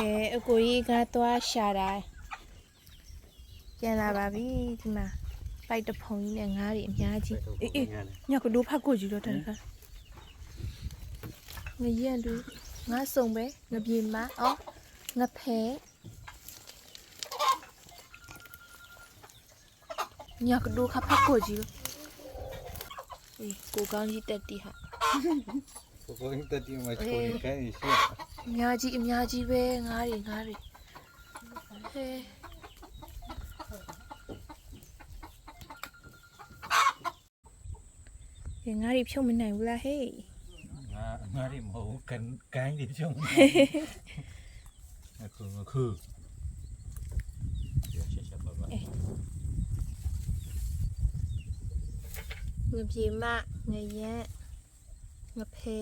ကဲအကိုကြီးကသွားရှာတာပြန်လာပါပြီဒီမှာပိုက်တဖုံကြီးနဲ့ငားတွေအများကြီးအေးအေးညကဒိုးဖတ်ကိုကြီးတော့တခါငရက်လူငါစုံပဲငပြေမအော်ငဖဲညကဒိုးခဖတ်ကိုကြီးအေးကိုကောင်းကြီးတက်တီဟာကိုကိုင်းတက်တီမှာချိုးရင်ခိုင်းရှိ အများကြီးအများကြီးပဲငားတွေငားတွေဟဲဒီငါးတွေဖြုတ်မနိုင်ဘူးလားဟေးငါငါရီမဟုတ်ကန်ကိုင်းဒီချုံအခုအခုရရှရှပါပါငပြေမငရက်ငဖဲ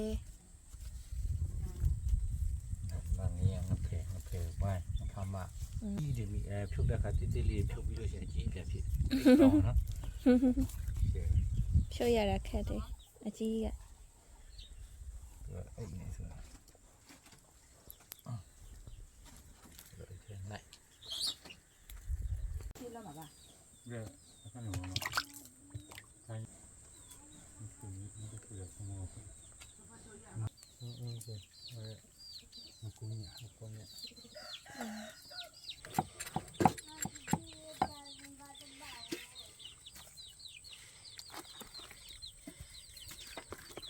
ငါငီးငါဖေငါဖေဝိုင်းငါဖ မဒီဒီမီအဲဖြုတ်တဲ့ခါတိတိလေးဖြုတ်ပြီးလို့ရှိရင်အကြီးပြန်ဖြစ်တော့နော်ဖြုတ်ရတာခက်တယ်အကြီးကအဲ့နေဆိုတာအာအဲ့နိုင်ဒီလာမှာပါဒါအခါနေမှာခိုင်းဒီဒီဒီကဆမောအင်းအင်းကဲအဲမကူညာမကူညာ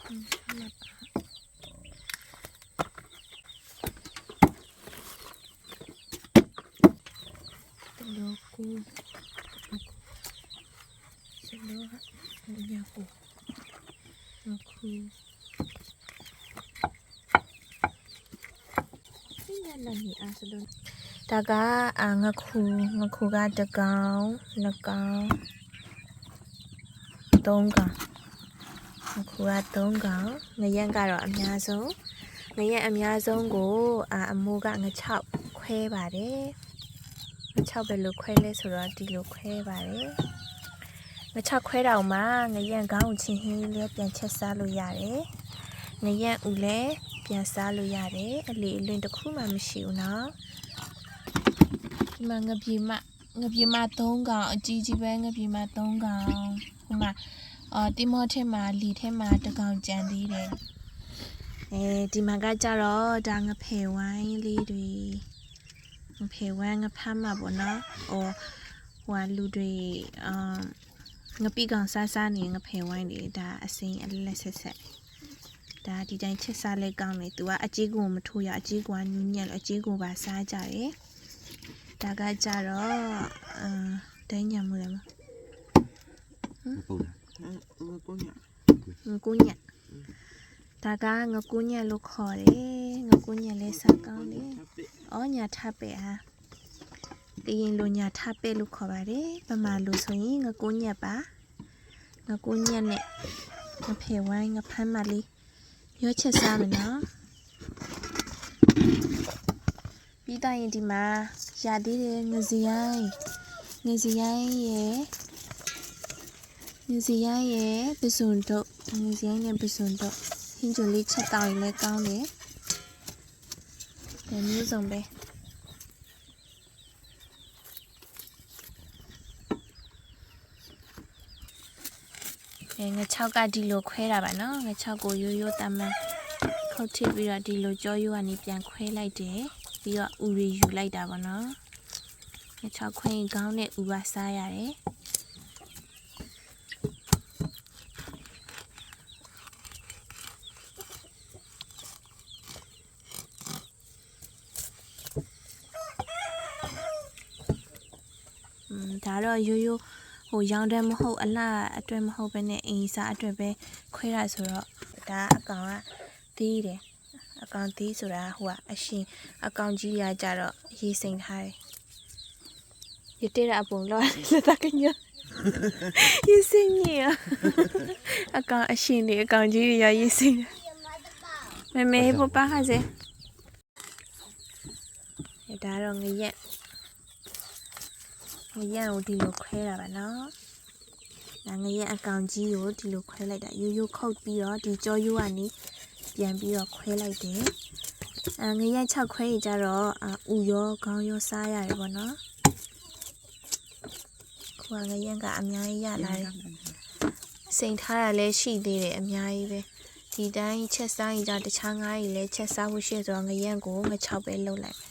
တလောကူစလောညကူငခုဒီနနနီအစလုံးဒါကအာငခုင ခုကတကောင်နှစ်ကောင်သုံးကောင်ငခုကသုံးကောင်ငရက်ကတော့အများဆုံးငရက်အများဆုံးကိုအာအမိုးကင6ခွဲပါတယ်ငါ6ပဲလို့ခွဲလဲဆိုတော့ဒီလိုခွဲပါတယ်ငါ6ခွဲတောင်မှငရန့်ကောင်းကိုချင်းဟင်းလေးပြန်ချက်စားလို့ရတယ်ငရန့်ဦးလည်းပြန်စားလို့ရတယ်အလေအလွင်တစ်ခုမှမရှိဘူးနော်ဒီမှာငပြေမငပြေမ3កောင်အကြီးကြီးပဲငပြေမ3កောင်ဟိုမှာ အော်တီမောထဲမှာလီထဲမှာတစ်ကောင်ကြံသေးတယ်အဲဒီမှာကကြတော့ဒါငဖယ်ဝိုင်းလေးတွေငဖေဝမ်းငဖမ်းမှာပေါ့နော်။အော်ဟိုဟာလူတွေအမ်ငပိကောင်စားစားနေငဖေဝိုင်းတွေဒါအစိမ်းအလက်ဆက်ဆက်ဒါဒီတိုင်းချက်စားလဲကောင်းတယ်။ तू ကအကြီးကိုမထိုးရအကြီးကနူးညံ့လို့အကြီးကိုပါစားကြတယ်။ဒါကကြတော့အမ်တိုင်းညံမှုလဲမဟုတ်လား ငါကိုညာငကူညံ့ဒါကငကူညံ့လို့ခေါ်တယ်။ငကူညံ့လဲစားကောင်းတယ်တပ်ပိ။အော်ညာထပ်ပဲဟာ။ကရင်လိုညာထပ်ပဲလို့ခေါ်ပါတယ်။ပမာလို့ဆိုရင်ငကိုညက်ပါ။ငကိုညက်နဲ့ငဖေဝိုင်းငဖမ်းမလေးရွက်ချက်စားမယ်နော်။ပြီးတော့ရင်ဒီမှာရသေးတယ်ငစရိုင်းငစရိုင်းရဲ့ ငစရိုင်းရဲ့ပစွန်တော့ငစရိုင်းနဲ့ပစွန်တော့ဟင်းချိုလေးချက်တောင်းရင်လည်းကောင်းတယ်။ဒါမျိုးစုံပဲအဲငါ6ကဒီလိုခွဲတာပါနော်ငါ6ကိုရိုးရိုးတမ်းမှန်ခုတ်ထည့်ပြီးတော့ဒီလိုကြောရိုးကနေပြန်ခွဲလိုက်တယ်ပြီးတော့ဥရီယူလိုက်တာပါနော်ငါ6ခွဲရင်ခေါင်းနဲ့ဥပါစားရတယ် တော့ရိုးရိုးဟိုရောင်းတဲ့မဟုတ်အလှအတွက်မဟုတ်ပဲနဲ့အင်းစားအတွက်ပဲခွဲတာဆိုတော့ဒါအကောင်ကသီးတယ်အကောင်သီးဆိုတာဟိုကအရှင်အကောင်ကြီးရကြတော့ရေးစိန်ထားတယ်ရတဲ့ရအပုံလောလက်တကညရေးစိန်ကြီးအကောင်အရှင်တွေအကောင်ကြီးရရေးစိန်မမေပပခါစေဒါတော့ငရက် ငရက်ကိုဒီလိုခွဲတာပါနော်။ဒါငရက်အကောင်ကြီးကိုဒီလိုခွဲလိုက်တာရိုးရိုးခုတ်ပြီးတော့ဒီကြောရိုးကနေပြန်ပြီးတော့ခွဲလိုက်တယ်။အဲငရက်6ခွဲကြီးကြတော့အာဥရောခေါင်းရောစားရတယ်ပေါ့နော်ခုကငရက်ကအများကြီးရလာတယ်စိန်ထားတာလည်းရှိသေးတယ်အများကြီးပဲဒီတိုင်းချက်စားရင်ကြတခြားငါးကြီးလည်းချက်စားဖို့ရှိရဆိုတော့ငရက်ကိုင6ပဲလှုပ်လိုက်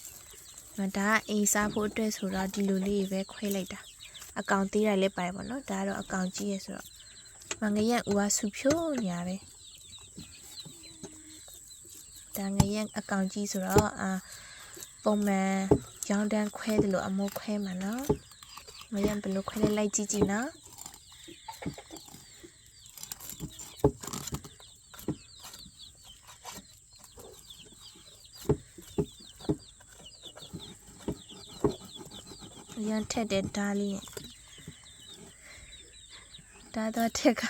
မယ်ဒါကအိမ်စားဖို့အတွက်ဆိုတော့ဒီလိုလေးပဲခွဲလိုက်တာအကောင်သေးတယ်လည်းပါတယ်ပေါ့နော်ဒါကတော့အကောင်ကြီးရဆိုတော့မငရက်ဦးကဆူဖြိုးညာပဲဒါငရက်အကောင်ကြီးဆိုတော့အာပုံမှန်ရောင်းတန်းခွဲတယ်လို့အမိုးခွဲမှာနော်ငရက်ဘယ်လိုခွဲလဲလိုက်ကြည့်ကြည့်နော် ရန်ထက်တဲ့ဓာလေးနဲ့ဒါတော့ထက်က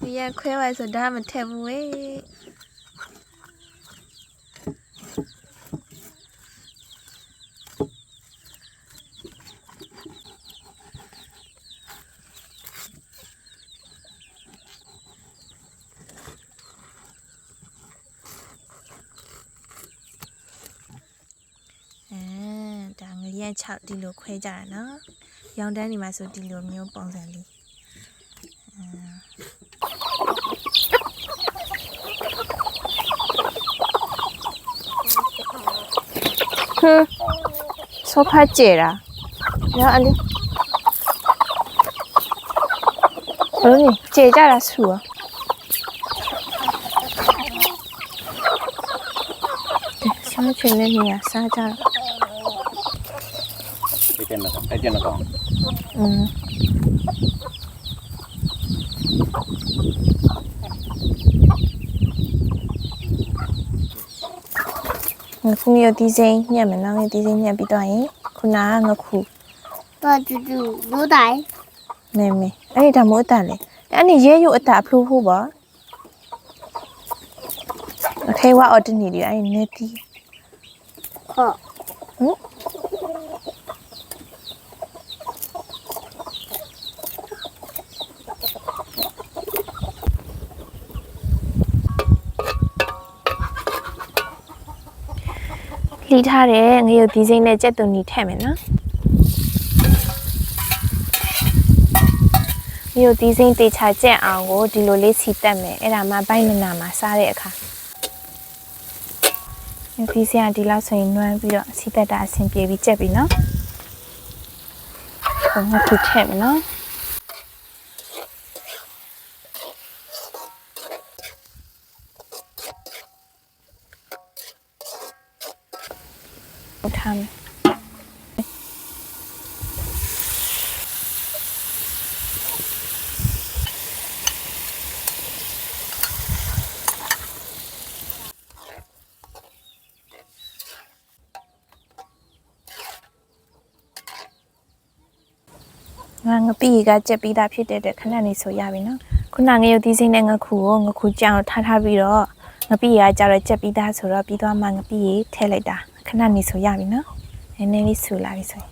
ဒီရခွဲပါဆိုဒါမထက်ဘူးဝေးအဲ နဲ့6ဒီလိုခွဲကြတာနော်။ရောင်တန်းဒီမှာဆိုဒီလိုမျိုးပုံစံလေး။ဟမ်ဆိုဖတ်ကြတာ။ရောအလေး။အဲ့ဒီကျေကြတာဆူရော။ဆောင်းချင်တဲ့နေရာစားကြတော့ ယ်နောက်နေ့ဒီစိမ်းညက်ပြီးတော့ရင်ခုနကငခုတော့တူတူလူတိုင်းမဲမဲအဲ့ဒီဒါမို့အတန်လေအဲ့ဒီရဲရုပ်အတအဖလို့ဖို့ပါအခေဝအော်တနီဒီအဲ့ဒီနေတီ ဟော ဟမ် လှီးထားတဲ့ငရုတ်ဒီစိမ်းနဲ့ကြက်သွန်နီထည့်မယ်နော်ငရုတ်ဒီစိမ်းတေချာကြက်အောင်ကိုဒီလိုလေးစီတက်မယ်အဲ့ဒါမှဘိုက်နနာမှာစားတဲ့အခါငရုတ်ဒီစိမ်းကဒီလောက်ဆိုရင်နွမ်းပြီးတော့စီတက်တာအဆင်ပြေပြီးကြက်ပြီနော်ဟိုငါခုထည့်မယ်နော်ဟိုထားမယ် ငါငပိကကြက်ပြီးသားဖြစ်တဲ့အတွက်ခဏနေဆိုရပြီနော်ခုနငရုတ်သီးစိမ့်နဲ့ငခုကိုငခုကြောင်ထားထားပြီးတော့ငပိကကြတော့ကြက်ပြီးသားဆိုတော့ပြီးသွားမှငပိထည့်လိုက်တာခဏနေဆိုရပြီနော်နည်းနည်းလေးဆူလာပြီဆိုရင်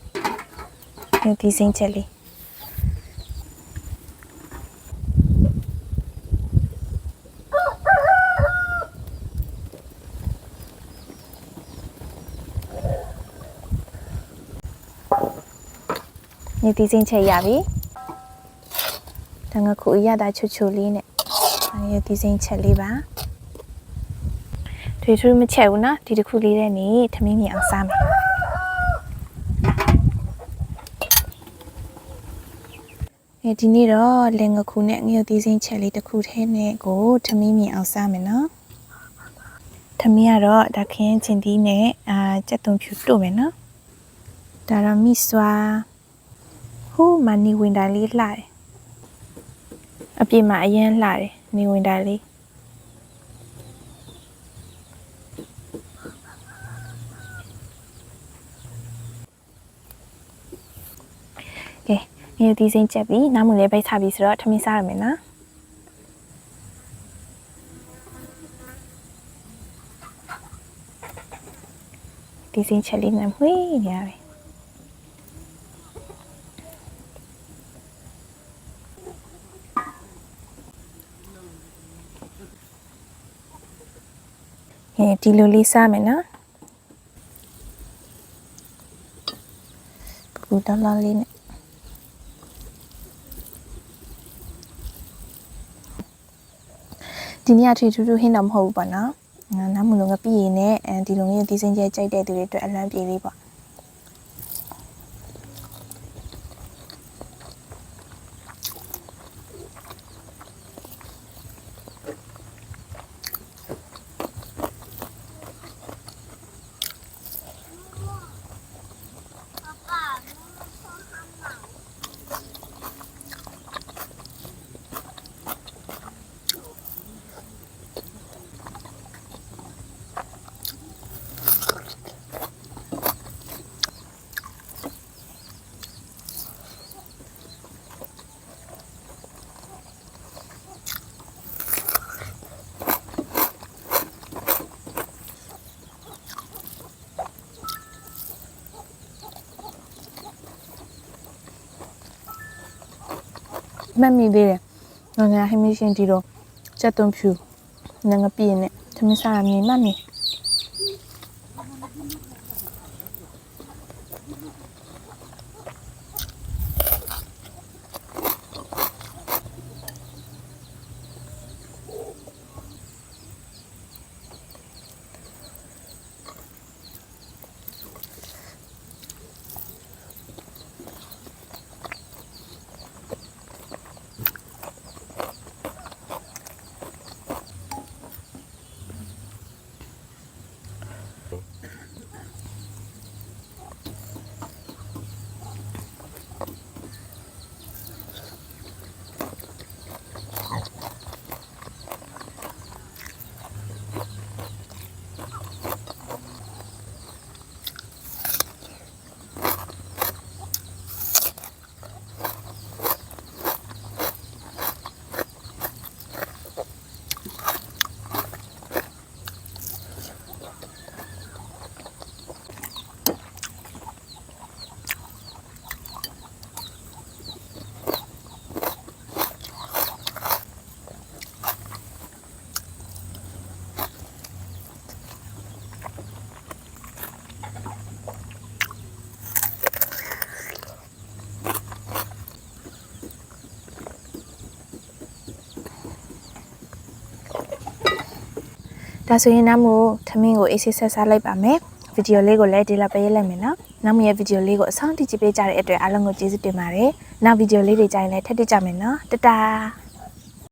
ငရုတ်သီးစိမ့်ချက်လေး ငရုတ်သီးစိမ့်ချက်ရပြီဒါငခုအရသာချွတ်ချွတ်လေးနဲ့ငရုတ်သီးစိမ့်ချက်လေးပါထွေထူးမချက်ဘူးနော်ဒီတစ်ခုလေးနဲ့နေထမင်းမြင်အောင်စားမယ်အဲဒီနေ့တော့လင်ငခုနဲ့ငရုတ်သီးစိမ့်ချက်လေးတစ်ခုထဲနဲ့ကိုထမင်းမြင်အောင်စားမယ်နော်ထမင်းကတော့ဒါခင်းချင်းသီးနဲ့အာကြက်သွန်ဖြူတို့မယ်နော်ဒါတော့မိစွာ ဟိုးမနီဝင်တာလေးလှတယ်အပြစ်မှာအရင်လှတယ်နေဝင်တာလေးကဲငရုတ်သီးစိမ့်ချက်ပြီးနားမူလေးပိတ်ထားပြီးဆိုတော့ထမင်းစားရမယ်နော်ဒီစိမ့်ချက်လေးနဲ့မွေးနေရပြီ ဒီလိုလေးစားမယ်နော်ပူတလာလေးနဲ့ဒီနေ့အထွေထူးထူးဟင်းတော့မဟုတ်ဘူးပေါ့နော်ငါနားမလို့ငပြည့်ရင်နဲ့အဲဒီလိုမျိုးဒီစင်ကျဲကြိုက်တဲ့သူတွေအတွက်အလန့်ပြေလေးပေါ့ မှတ်မိသေးတယ်ငါငါဟိမရှင်ဒီတော့စက်သွန်ဖြူငါငပြည့်နဲ့သမစားရမြင်မှတ်မိ ဒါဆိုရင်နောက်မို့ထမင်းကိုအေးဆေးဆက်စားလိုက်ပါမယ်ဗီဒီယိုလေးကိုလည်းဒီလောက်ပဲရေးလိုက်မယ်နော်နောက်မို့ရဲ့ဗီဒီယိုလေးကိုအဆုံးထိကြည့်ပေးကြတဲ့အတွက်အားလုံးကိုကျေးဇူးတင်ပါတယ်နောက်ဗီဒီယိုလေးတွေကြရင်လည်းထပ်ထကြမယ်နော်တတား